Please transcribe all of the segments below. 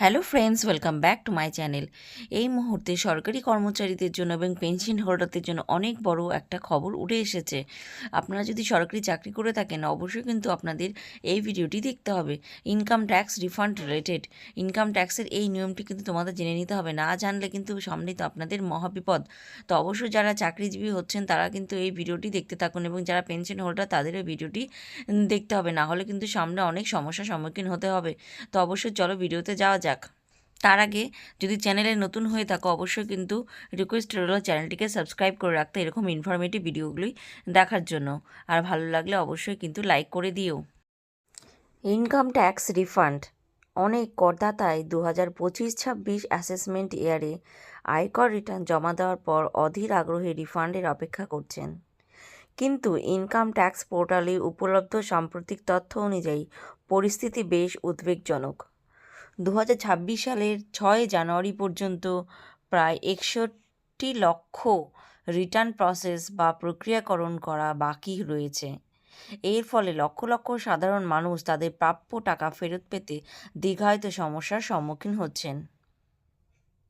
Hello friends welcome back to my channel এই মুহূর্তে সরকারি কর্মচারীদের জন্য এবং পেনশন হোল্ডারদের জন্য অনেক বড় একটা খবর উঠে এসেছে। আপনারা যদি সরকারি চাকরি করে থাকেন, অবশ্যই কিন্তু আপনাদের এই ভিডিওটি দেখতে হবে। Income tax refund related income ট্যাক্সের এই নিয়মটি কিন্তু তোমাদের জেনে নিতে হবে। না জানলে কিন্তু সামনে তো আপনাদের মহাবিপদ তো অবশ্যই যারা চাকরিজীবী হচ্ছেন, তারা কিন্তু এই ভিডিওটি দেখতে থাকুন এবং যারা পেনশন হোল্ডার তাদের এই ভিডিওটি দেখতে হবে। না হলে কিন্তু সামনে অনেক সমস্যার সম্মুখীন হতে হবে। তো অবশ্যই চলো ভিডিওতে যাওয়া যাক। তার আগে যদি চ্যানেলে নতুন হয়ে থাকো, অবশ্যই কিন্তু রিকোয়েস্ট রইল চ্যানেলটিকে সাবস্ক্রাইব করে রাখতে এরকম ইনফরমেটিভ ভিডিওগুলি দেখার জন্য। আর ভালো লাগলে অবশ্যই কিন্তু লাইক করে দিও। ইনকাম ট্যাক্স রিফান্ড অনেক করদাতায় দু হাজার পঁচিশ ছাব্বিশ অ্যাসেসমেন্ট ইয়ারে আয়কর রিটার্ন জমা দেওয়ার পর অধীর আগ্রহে রিফান্ডের অপেক্ষা করছেন। কিন্তু ইনকাম ট্যাক্স পোর্টালে উপলব্ধ সাম্প্রতিক তথ্য অনুযায়ী পরিস্থিতি বেশ উদ্বেগজনক। দু হাজার ছাব্বিশ সালের ছয় জানুয়ারি পর্যন্ত প্রায় একষট্টি লক্ষ রিটার্ন প্রসেস বা প্রক্রিয়াকরণ করা বাকি রয়েছে। এর ফলে লক্ষ লক্ষ সাধারণ মানুষ তাদের প্রাপ্য টাকা ফেরত পেতে দীর্ঘায়িত সমস্যার সম্মুখীন হচ্ছেন।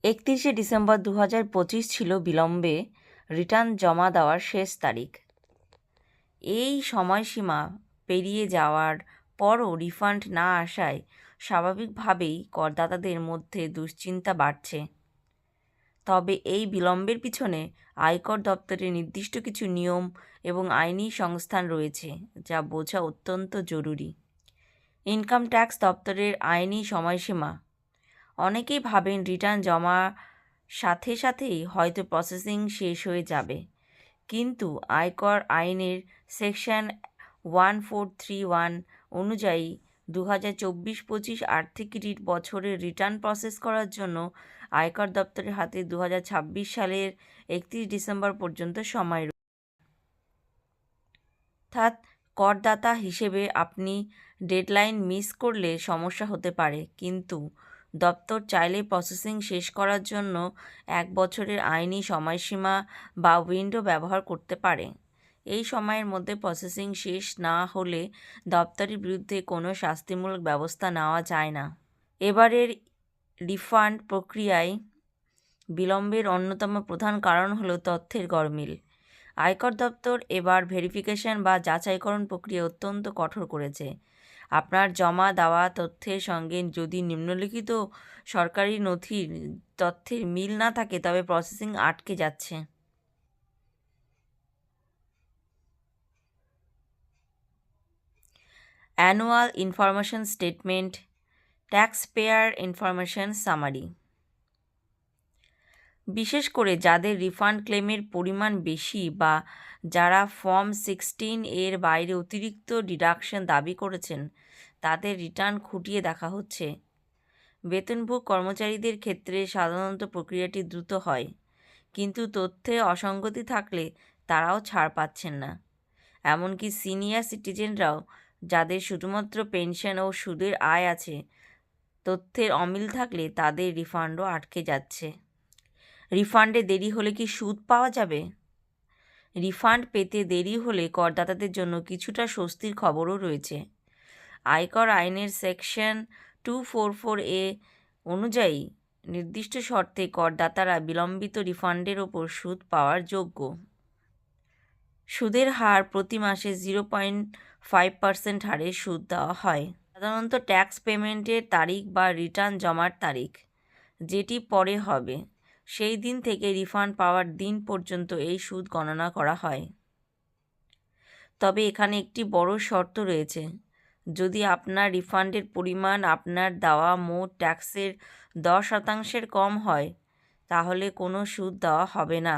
একত্রিশে ডিসেম্বর দু পঁচিশ ছিল বিলম্বে রিটার্ন জমা দেওয়ার শেষ তারিখ। এই সময়সীমা পেরিয়ে যাওয়ার পরও রিফান্ড না আসায় স্বাভাবিকভাবেই করদাতাদের মধ্যে দুশ্চিন্তা বাড়ছে। তবে এই বিলম্বের পিছনে আয়কর দপ্তরের নির্দিষ্ট কিছু নিয়ম এবং আইনি সংস্থান রয়েছে, যা বোঝা অত্যন্ত জরুরি। ইনকাম ট্যাক্স দপ্তরের আইনি সময়সীমা। অনেকেই ভাবেন রিটার্ন জমা সাথে সাথেই হয়তো প্রসেসিং শেষ হয়ে যাবে। কিন্তু আয়কর আইনের section one four three one অনুযায়ী দু হাজার চব্বিশ পঁচিশ আর্থিক বছরের রিটার্ন প্রসেস করার জন্য আয়কর দপ্তরের হাতে দু হাজার ছাব্বিশ সালের একত্রিশ ডিসেম্বর পর্যন্ত সময়। অর্থাৎ করদাতা হিসেবে আপনি ডেডলাইন মিস করলে সমস্যা হতে পারে, কিন্তু দপ্তর চাইলে প্রসেসিং শেষ করার জন্য এক বছরের আইনি সময়সীমা বা উইন্ডো ব্যবহার করতে পারে এই সময়ের মধ্যে প্রসেসিং শেষ না হলে দপ্তরের বিরুদ্ধে কোনো শাস্তিমূলক ব্যবস্থা নেওয়া যায় না। এবারের রিফান্ড প্রক্রিয়ায় বিলম্বের অন্যতম প্রধান কারণ হলো তথ্যের গরমিল। আয়কর দপ্তর এবার ভেরিফিকেশন বা যাচাইকরণ প্রক্রিয়া অত্যন্ত কঠোর করেছে। আপনার জমা দেওয়া তথ্যের সঙ্গে যদি নিম্নলিখিত সরকারি নথির তথ্যের মিল না থাকে, তবে প্রসেসিং আটকে যাচ্ছে। Annual information statement tax payer information summary বিশেষ করে যাদের রিফান্ড ক্লেমের পরিমাণ বেশি বা যারা ফর্ম সিক্সটিন এর বাইরে অতিরিক্ত ডিডাকশন দাবি করেছেন, তাদের রিটার্ন খুঁটিয়ে দেখা হচ্ছে। বেতনভোগ কর্মচারীদের ক্ষেত্রে সাধারণত প্রক্রিয়াটি দ্রুত হয়, কিন্তু তথ্যে অসঙ্গতি থাকলে তারাও ছাড় পাচ্ছেন না। এমনকি সিনিয়র সিটিজেনরাও যাদের শুধুমাত্র পেনশন ও সুদের আয় আছে, তথ্যের অমিল থাকলে তাদের রিফান্ডও আটকে যাচ্ছে। রিফান্ডে দেরি হলে কি সুদ পাওয়া যাবে? রিফান্ড পেতে দেরি হলে করদাতাদের জন্য কিছুটা স্বস্তির খবরও রয়েছে। আয়কর আইনের section two four four A অনুযায়ী, নির্দিষ্ট শর্তে করদাতারা বিলম্বিত রিফান্ডের ওপর সুদ পাওয়ার যোগ্য। সুদের হার প্রতি মাসে জিরো পয়েন্ট ফাইভ পার্সেন্ট হারে সুদ দেওয়া হয়। সাধারণত ট্যাক্স পেমেন্টের তারিখ বা রিটার্ন জমার তারিখ, যেটি পরে হবে, সেই দিন থেকে রিফান্ড পাওয়ার দিন পর্যন্ত এই সুদ গণনা করা হয়। তবে এখানে একটি বড় শর্ত রয়েছে। যদি আপনার রিফান্ডের পরিমাণ আপনার দেওয়া মোট ট্যাক্সের দশ শতাংশের কম হয়, তাহলে কোনো সুদ দেওয়া হবে না।